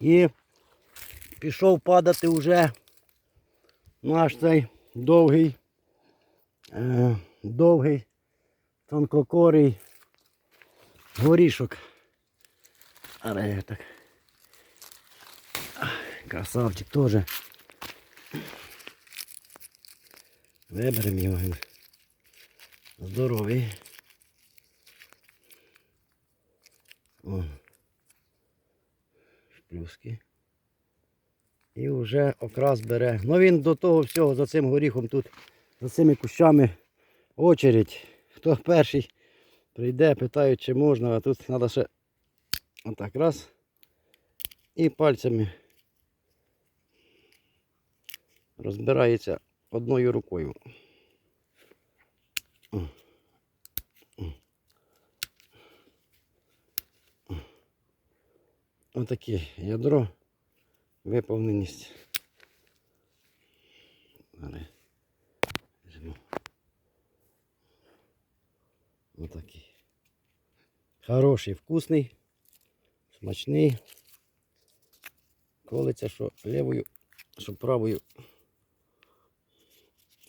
І пішов падати вже наш цей довгий, е, довгий, тонкокорий горішок. Але так. Красавчик теж. Виберемо його. Здоровий. О. Плюски. І вже окрас бере. Ну він до того всього за цим горіхом тут, за цими кущами очередь. Хто перший прийде, питають, чи можна, а тут треба ще отак раз. І пальцями розбирається одною рукою. Отаке ядро, виповненість. Візьму. Отакий. Хороший, вкусний, смачний. Колиться, що лівою, що правою.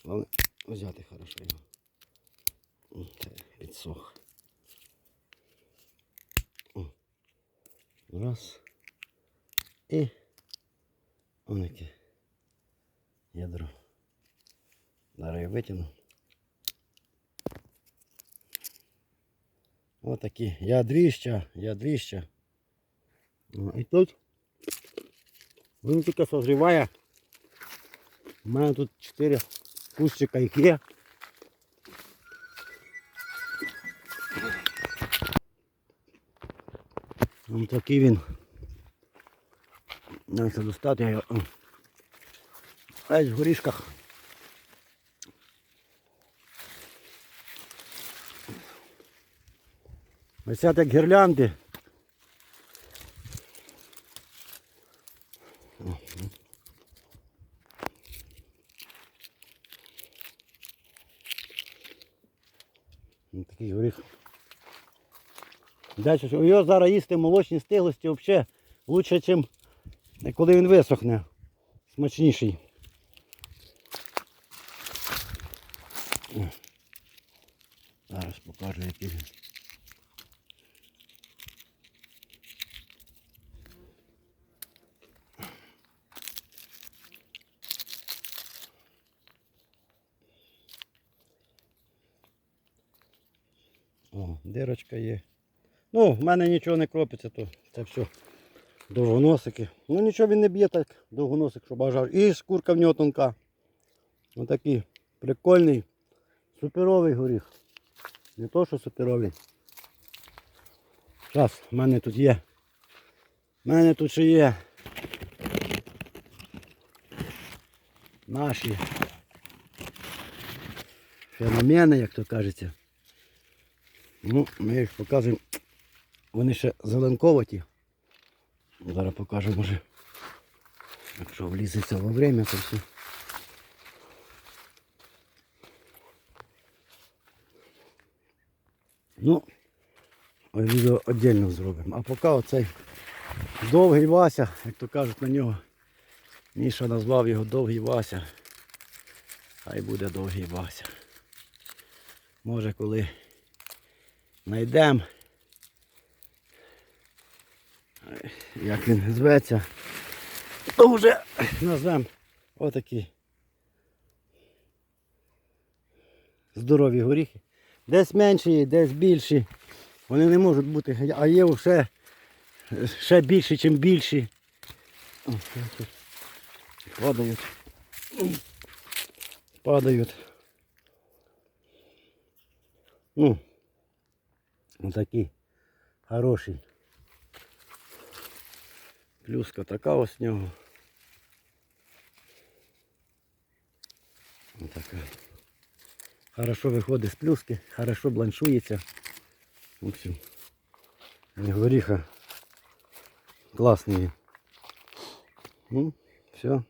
Але взяти хорошо його. Підсох. Раз. І онике ядро. Зараз я витягну. Отакі ядріща, ядріща. О, І тут він тільки созріває. У мене тут 4 кущика їх є. Ось такий він. Навіть достати його. о. Весь в горішках. Висять як гірлянди. Такий горіх. Далі, що його зараз їсти молочні стиглості взагалі краще, ніж коли він висохне. Смачніший. Зараз покажу, який він. О, дирочка є. Ну, в мене нічого не кропиться, то це все довгоносики. Ну нічого він не б'є так, довгоносик, що бажав. І шкурка в нього тонка. Отакий прикольний, суперовий горіх. Не то, що суперовий. Зараз, в мене тут є. В мене тут ще є. Наші феномени, як то кажеться. Ну, ми їх показуємо. Вони ще зеленковаті. Зараз покажу, може. Якщо влізеться во время, то все. Ну, відео віддільно зробимо. А поки оцей довгий Вася, як то кажуть на нього. Міша назвав його довгий Вася. Хай буде довгий Вася. Може коли знайдемо, як він зветься, то вже назвемо отакі здорові горіхи. Десь менші, десь більші. Вони не можуть бути, а є ще, ще більші, ніж більші. Падають. Падають. Ну, отакий хороший. Плюска така ось з нього. Отака. Хорошо виходить з плюски, хорошо бланшується. В общем, горіха класний. він. Ну, все.